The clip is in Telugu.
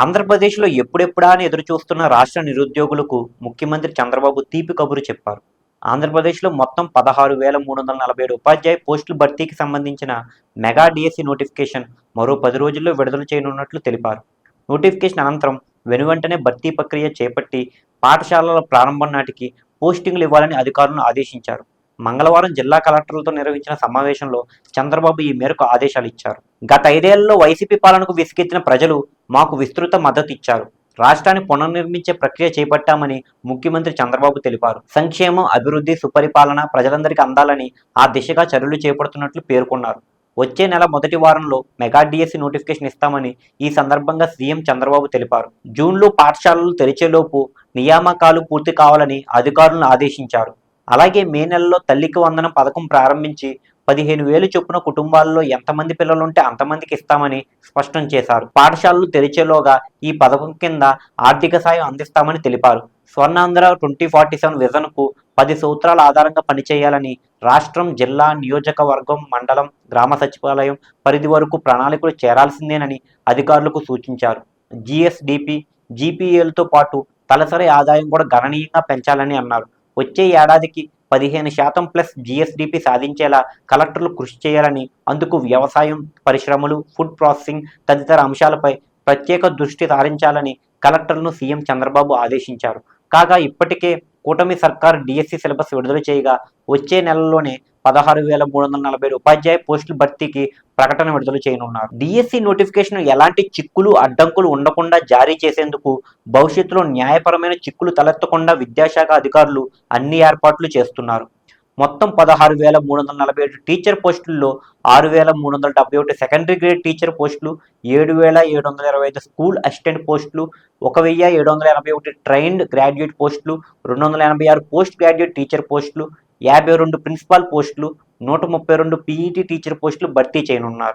ఆంధ్రప్రదేశ్లో ఎప్పుడెప్పుడా అని ఎదురు చూస్తున్న రాష్ట్ర నిరుద్యోగులకు ముఖ్యమంత్రి చంద్రబాబు తీపి కబురు చెప్పారు. ఆంధ్రప్రదేశ్లో మొత్తం పదహారు వేల మూడు వందల నలభై ఏడు ఉపాధ్యాయ పోస్టుల భర్తీకి సంబంధించిన మెగా డిఎస్సి నోటిఫికేషన్ మరో పది రోజుల్లో విడుదల చేయనున్నట్లు తెలిపారు. నోటిఫికేషన్ అనంతరం వెనువెంటనే భర్తీ ప్రక్రియ చేపట్టి పాఠశాలల ప్రారంభం నాటికి పోస్టింగ్లు ఇవ్వాలని అధికారులను ఆదేశించారు. మంగళవారం జిల్లా కలెక్టర్లతో నిర్వహించిన సమావేశంలో చంద్రబాబు ఈ మేరకు ఆదేశాలు ఇచ్చారు. గత ఐదేళ్ళలో వైసీపీ పాలనకు విసిగెత్తిన ప్రజలు మాకు విస్తృత మద్దతు ఇచ్చారు. రాష్ట్రాన్ని పునర్నిర్మించే ప్రక్రియ చేపట్టామని ముఖ్యమంత్రి చంద్రబాబు తెలిపారు. సంక్షేమం అభివృద్ధి సుపరిపాలన ప్రజలందరికీ అందాలని ఆ దిశగా చర్యలు చేపడుతున్నట్లు పేర్కొన్నారు. వచ్చే నెల మొదటి వారంలో మెగా డిఎస్సి నోటిఫికేషన్ ఇస్తామని ఈ సందర్భంగా సీఎం చంద్రబాబు తెలిపారు. జూన్లో పాఠశాలలు తెరిచేలోపు నియామకాలు పూర్తి కావాలని అధికారులను ఆదేశించారు. అలాగే మే నెలలో తల్లికి వందనం పథకం ప్రారంభించి పదిహేను వేలు చొప్పున కుటుంబాల్లో ఎంతమంది పిల్లలుంటే అంతమందికి ఇస్తామని స్పష్టం చేశారు. పాఠశాలలు తెరిచేలోగా ఈ పథకం కింద ఆర్థిక సాయం అందిస్తామని తెలిపారు. స్వర్ణాంధ్ర ట్వంటీ ఫార్టీ సెవెన్ విజన్కు పది సూత్రాల ఆధారంగా పనిచేయాలని రాష్ట్రం జిల్లా నియోజకవర్గం మండలం గ్రామ సచివాలయం పరిధి వరకు ప్రణాళికలు చేరాల్సిందేనని అధికారులకు సూచించారు. జిఎస్డిపి జీపీఏలతో పాటు తలసరి ఆదాయం కూడా గణనీయంగా పెంచాలని అన్నారు. వచ్చే ఏడాదికి పదిహేను శాతం ప్లస్ జిఎస్డిపి సాధించేలా కలెక్టర్లు కృషి చేయాలని అందుకు వ్యవసాయం పరిశ్రమలు ఫుడ్ ప్రాసెసింగ్ తదితర అంశాలపై ప్రత్యేక దృష్టి సారించాలని కలెక్టర్లను సీఎం చంద్రబాబు ఆదేశించారు. కాగా ఇప్పటికే కూటమి సర్కార్ డిఎస్సి సిలబస్ విడుదల చేయగా వచ్చే నెలలోనే పదహారు వేల మూడు వందల నలభై ఉపాధ్యాయ పోస్టుల భర్తీకి ప్రకటన విడుదల చేయనున్నారు. డిఎస్సి నోటిఫికేషన్ ఎలాంటి చిక్కులు అడ్డంకులు ఉండకుండా జారీ చేసేందుకు భవిష్యత్తులో న్యాయపరమైన చిక్కులు తలెత్తకుండా విద్యాశాఖ అధికారులు అన్ని ఏర్పాట్లు చేస్తున్నారు. మొత్తం పదహారు వేల మూడు వందల నలభై ఏడు టీచర్ పోస్టుల్లో ఆరు వేల మూడు వందల డెబ్బై ఒకటి సెకండరీ గ్రేడ్ టీచర్ పోస్టులు ఏడు వేల ఏడు వందల ఇరవై ఐదు స్కూల్ అసిస్టెంట్ పోస్టులు ఒక వెయ్యి ఏడు వందల ఎనభై ఒకటి ట్రైన్డ్ గ్రాడ్యుయేట్ పోస్టులు రెండు వందల ఎనభై ఆరు పోస్ట్ గ్రాడ్యుయేట్ టీచర్ పోస్టులు యాభై రెండు ప్రిన్సిపాల్ పోస్టులు నూట ముప్పై రెండు పీఈటీ టీచర్ పోస్టులు భర్తీ చేయనున్నారు.